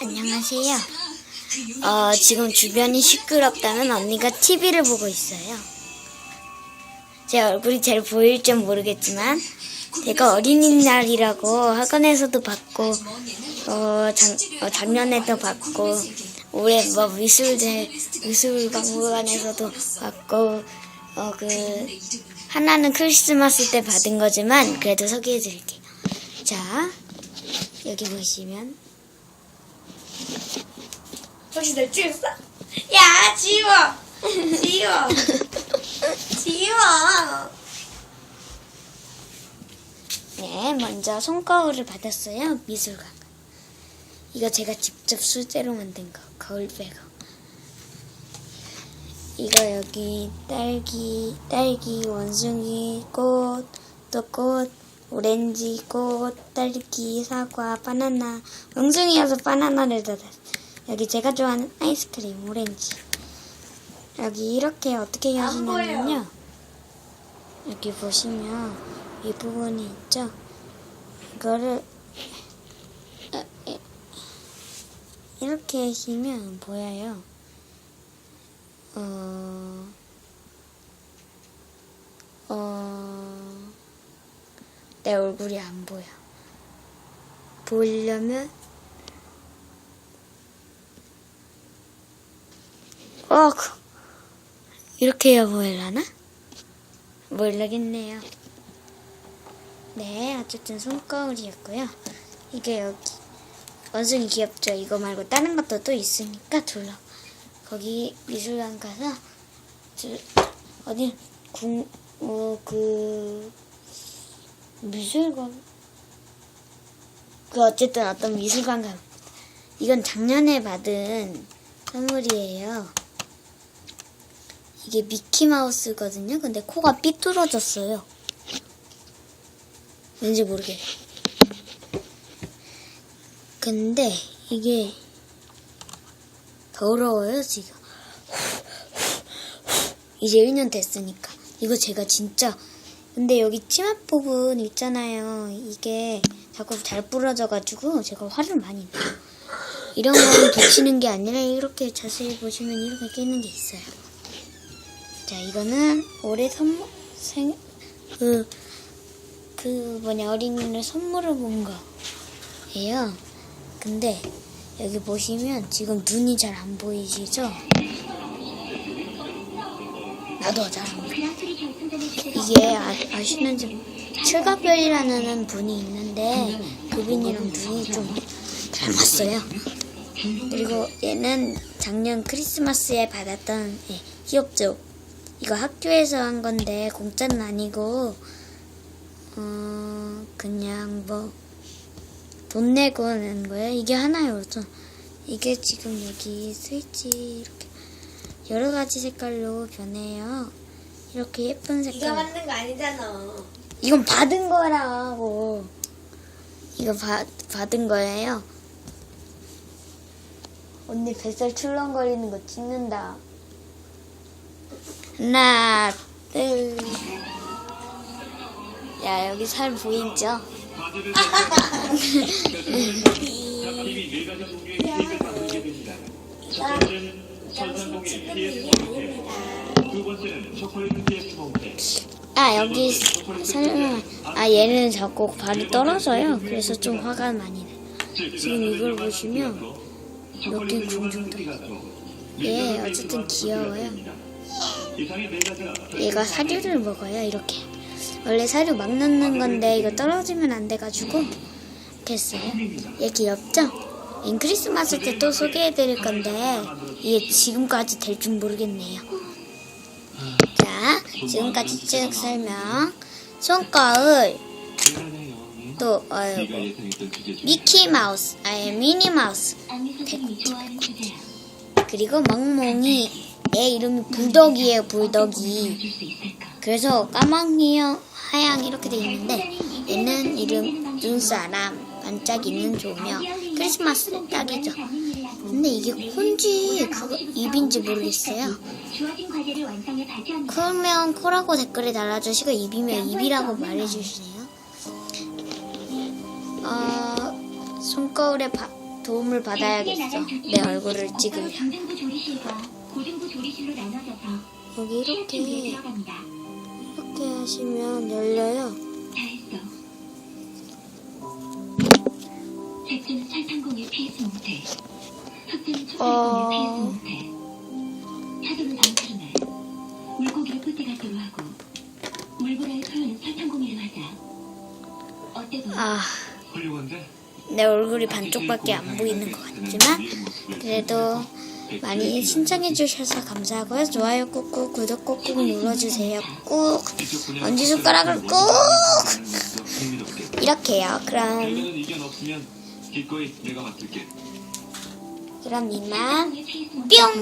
안녕하세요. 어, 지금 주변이 시끄럽다면 언니가 TV를 보고 있어요. 제 얼굴이 잘 보일지 모르겠지만, 제가 어린이날이라고 학원에서도 받고, 어, 작, 어, 작년에도 받고, 올해 뭐 미술대, 미술박물관에서도 받고, 어, 그, 하나는 크리스마스 때 받은 거지만, 그래도 소개해 드릴게요. 자, 여기 보시면, 혹시 내 찍었어? 야 지워 지워 지워 네, 먼저 손거울을 받았어요. 미술관. 이거 제가 직접 수제로 만든 거. 거울배거. 이거 여기 딸기, 딸기, 원숭이, 꽃, 또 꽃, 오렌지, 꽃, 딸기, 사과, 바나나. 원숭이여서 바나나를 닫았어요. 여기 제가 좋아하는 아이스크림, 오렌지. 여기 이렇게 어떻게 하시냐면요. 여기 보시면 이 부분이 있죠. 이거를 어, 이- 이렇게 하시면 보여요. 어, 어, 내 얼굴이 안 보여. 보려면 어, 그- 이렇게 해야 보일라나? 모르겠네요. 네, 어쨌든 손거울이었고요. 이게 여기 원숭이 귀엽죠? 이거 말고 다른 것도 또 있으니까 둘러. 거기 미술관 가서 저- 어디 궁 어 그 미술관 그 어쨌든 어떤 미술관 가. 이건 작년에 받은 선물이에요. 이게 미키마우스거든요. 근데 코가 삐뚤어졌어요. 왠지 모르게. 근데 이게 더러워요, 지금. 이제 1년 됐으니까. 이거 제가 진짜. 근데 여기 치마 부분 있잖아요. 이게 자꾸 잘 부러져가지고 제가 화를 많이 내요. 이런 건 붙이는 게 아니라 이렇게 자세히 보시면 이렇게 끼는 게 있어요. 자, 이거는 올해 선물, 생, 그, 그 뭐냐, 어린이날 선물을 본 거예요. 근데 여기 보시면 지금 눈이 잘 안 보이시죠? 나도 보여. 이게 아, 아시는지 칠갑별이라는 분이 있는데 그분이랑 눈이 좀 닮았어요. 그리고 얘는 작년 크리스마스에 받았던 예, 귀엽죠? 이거 학교에서 한 건데 공짜는 아니고 어 그냥 뭐 돈 내고 하는 거예요. 이게 하나요. 저 이게 지금 여기 스위치 이렇게 여러 가지 색깔로 변해요. 이렇게 예쁜 네가 색깔. 만든 거 아니잖아 이건 받은 거라고. 이거 받 받은 거예요. 언니 뱃살 출렁거리는 거 찍는다. 하나, 둘. 야, 여기 살 보이죠? 아, 여기 설명, 아, 얘는 자꾸 발이 떨어져요. 그래서 좀 화가 많이 나요. 지금 이걸 보시면 몇개 공중도 예, 어쨌든 귀여워요. 얘가 사료를 먹어요, 이렇게. 원래 사료 막 넣는 건데 이거 떨어지면 안 돼가지고 했어요. 얘 귀엽죠? 인 크리스마스 때 또 소개해드릴 건데 이게 지금까지 될 줄 모르겠네요. 자, 지금까지 쭉 설명. 손거울, 또 어이구 미키 마우스, 아예 미니 마우스, 배꼽티 배꼽티. 그리고 멍멍이, 얘 이름이 불덕이에요, 불덕이. 그래서 까망이요, 하양 이렇게 돼 있는데 얘는 이름 눈사람, 반짝이는 조명, 크리스마스 딱이죠. 근데 이게 콘지 입인지 모르겠어요. 크면 코라고 댓글에 달아주시고 입이면 입이라고 말해주시네요. 어, 손거울에 바- 도움을 받아야겠어. 내 얼굴을 찍으려. 여기 이렇게. 이렇게 하시면 열려요. 못해. 어. 초콜릿공에 피해서 못해. 차도는 방치를 해. 물고기를 끝에 갖도록 하고 물보라의 표현은 설탕공이로 하자. 어때 보여? 아, 훌륭한데? 내 얼굴이 반쪽밖에 안 보이는 것 같지만 그래도 많이 신청해 주셔서 감사하고요. 좋아요 꾹꾹 구독 꾹꾹 눌러주세요. 꾹 엄지손가락을 꾹 이렇게요. 그럼 기꺼이 내가 맡을게. 그럼 이만. 뿅.